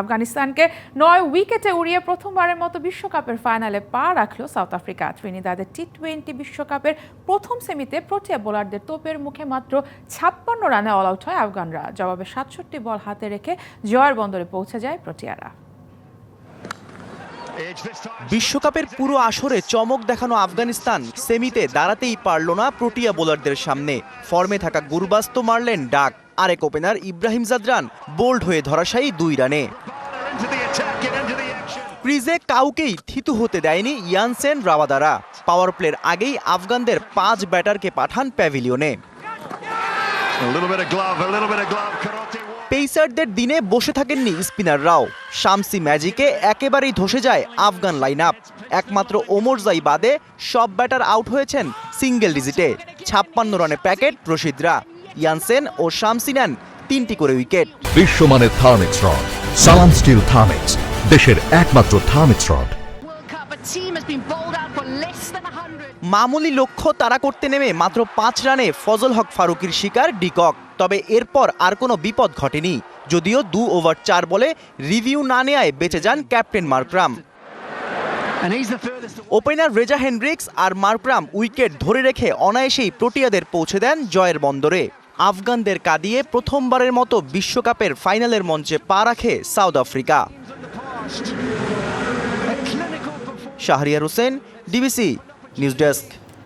আফগানিস্তানকে নয় উইকেটে উড়িয়ে প্রথমবারের মতো বিশ্বকাপের ফাইনালে পা রাখল সাউথ আফ্রিকা। ত্রিনিদাদের টি টোয়েন্টি বিশ্বকাপের প্রথম সেমিতে প্রোটিয়া বোলারদের তোপের মুখে মাত্র ছাপ্পান্ন রানে অল আউট হয় আফগানরা। জবাবে সাতষট্টি বল হাতে রেখে জয়ের বন্দরে পৌঁছে যায় প্রোটিয়ারা। বিশ্বকাপের পুরো আসরে চমক দেখানো আফগানিস্তান সেমিতে দাঁড়াতেই পারল না প্রোটিয়া বোলারদের সামনে। ফর্মে থাকা গুরবাস্ত মারলেন ডাক। আরেক ওপেনার ইব্রাহিম জাদরান বোল্ড হয়ে ধরাশায়ী দুই রানে। ক্রিজে কাউকেই থিতু হতে দেয়নি ইয়ানসেন রাওয়াদারা। পাওয়ার প্লের আগেই আফগানদের পাঁচ ব্যাটারকে পাঠান প্যাভিলিয়নে। পেসারদের দিনে বসে থাকেননি স্পিনাররাও শামসি ম্যাজিকে একেবারেই ধসে যায় আফগান লাইন আপ একমাত্র ওমরজাই বাদে সব ব্যাটার আউট হয়েছেন সিঙ্গেল ডিজিটে। ছাপ্পান্ন রানে প্যাকেট রশিদরা। ইয়ানসেন ও শামসি নেন তিনটি করে উইকেট। বিশ্বমানের Thermex rod Salam steel Thermex দেশের একমাত্র Thermex rod. World Cup, a team has been bowled out for less than 100. মামুলি লক্ষ্য তারা করতে নেমে মাত্র পাঁচ রানে ফজল হক ফারুকির শিকার ডিকক। তবে এরপর আর কোনো বিপদ ঘটেনি। যদিও দু ওভার চার বলে রিভিউ না নেয়ায় বেঁচে যান captain Markram. Opener Reza Hendricks আর মার্করাম উইকেট ধরে রেখে অনায়াসেই প্রোটিয়াদের পৌঁছে দেন জয়ের বন্দরে। আফগানদের কাঁদিয়ে প্রথমবারের মতো বিশ্বকাপের ফাইনালের মঞ্চে পা রাখে South Africa. Shahriar Hossain, DBC news desk.